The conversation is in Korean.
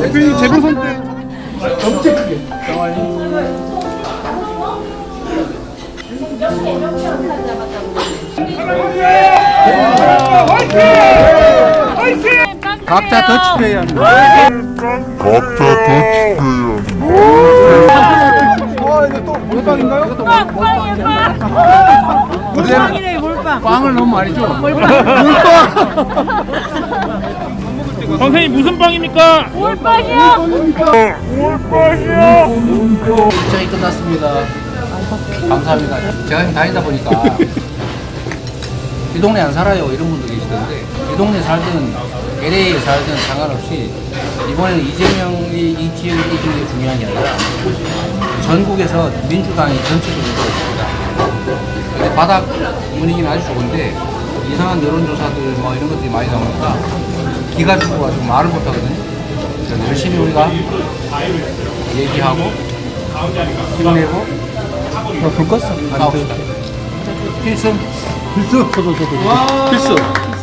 대표님 재보선 때 각자 더치페이 거. 아 이거 또 몰빵이래 몰빵. 빵을 너무 많이 줘. 선생님 무슨 빵입니까? 몰빵이야. 일정이 끝났습니다. 감사합니다. 제가 지금 다니다 보니까 이 동네 안 살아요 이런 분도 계시던데 이 동네 살든 LA에 살든 상관없이 이번에는 이재명이 이게 중요한 게 아니라 전국에서 민주당이 전체적으로 있습니다. 근데 바닥 분위기는 아주 좋은데 이상한 여론조사들 뭐 이런 것들이 많이 나오니까 기가 죽어가지고 말을 못하거든요. 그래서 열심히 우리가 얘기하고 힘내고 불 껐어. 가봅시다. 필승. 필승. 저도. 필승.